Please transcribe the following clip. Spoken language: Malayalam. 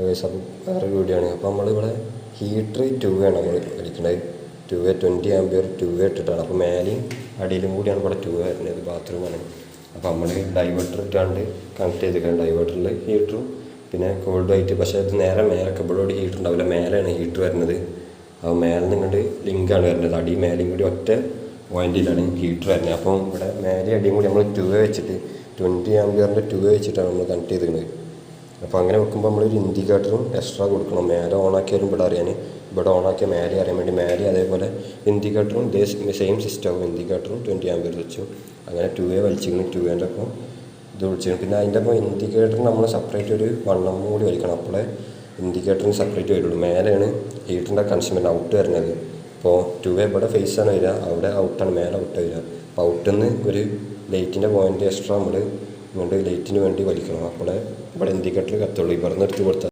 ഗൈസ് അപ്പോൾ വേറെ വീഡിയോ ആണ്. അപ്പോൾ നമ്മളിവിടെ ഹീറ്റർ ടു ആണ് നമ്മൾ അടിക്കുന്നത് two A twenty ampere two A ഇട്ടിട്ടാണ്. അപ്പോൾ മേലെയും അടിയിലും കൂടിയാണ് ഇവിടെ ടു വരുന്നത് ബാത്റൂമാണ് അപ്പോൾ നമ്മൾ ഡൈവേർട്ടർ ഇട്ടാണ്ട് കണക്ട് ചെയ്തിരിക്കണം ഡൈവേർട്ടറിൽ ഹീറ്ററും പിന്നെ കോൾഡ് ആയിട്ട് പക്ഷേ അത് നേരെ മേലെ കബിളോട് ഹീറ്റർ ഉണ്ടാവില്ല. മേലെയാണ് ഹീറ്റർ വരുന്നത്. അപ്പോൾ മേലെ നിങ്ങളുടെ ലിങ്കാണ് വരുന്നത്. അടി മേലെയും കൂടി ഒറ്റ പോയിന്റിലാണ് ഹീറ്റർ വരുന്നത്. അപ്പോൾ ഇവിടെ മേലെ അടിയും കൂടി നമ്മൾ ടു വെച്ചിട്ട് ട്വന്റി ആംബിയറിന്റെ ടു വെച്ചിട്ടാണ് നമ്മൾ കണക്ട് ചെയ്തിരിക്കുന്നത് അപ്പോൾ അങ്ങനെ വെക്കുമ്പോൾ നമ്മളൊരു ഇൻഡിക്കേറ്ററും എക്സ്ട്രാ കൊടുക്കണം. മേലെ ഓണാക്കിയാലും ഇവിടെ അറിയാൻ ഇവിടെ ഓണാക്കിയ മേലെ അറിയാൻ വേണ്ടി മേലെ അതേപോലെ ഇൻഡിക്കേറ്ററും ഇതേ സെയിം സിസ്റ്റവും ഇൻഡിക്കേറ്ററും ട്വന്റി ആംബിയർ വെച്ചു. അങ്ങനെ ടു എ വലിച്ചിരിക്കണം ടു എന്റെ ഒപ്പം ഇത് വിളിച്ചിരുന്നു പിന്നെ അതിന്റെ ഒപ്പം ഇൻഡിക്കേറ്ററിന് നമ്മൾ സെപ്പറേറ്റ് ഒരു വണ്ണം കൂടി വലിക്കണം. അപ്പോഴേ ഇൻഡിക്കേറ്ററിന് സെപ്പറേറ്റ് വരുള്ളൂ. മേലെയാണ് ഹീറ്ററിന്റെ കൺസ്യൂമർ ഔട്ട് വരുന്നത്. ഇപ്പോൾ ടു എ ഇവിടെ ആണ് വരിക. അവിടെ ഔട്ടാണ് മേലെ ഔട്ട് വരിക. അപ്പോൾ ഔട്ടിൽ നിന്ന് ഒരു ലൈറ്റിന്റെ പോയിന്റ് എക്സ്ട്രാ നമ്മൾ ഇങ്ങോട്ട് ലൈറ്റിന് വേണ്ടി വലിക്കണം. അപ്പോൾ ഇവിടെ ഇൻഡിക്കേറ്റർ കത്തുള്ളൂ ഇവിടെ നിന്ന് എടുത്ത് കൊടുത്താൽ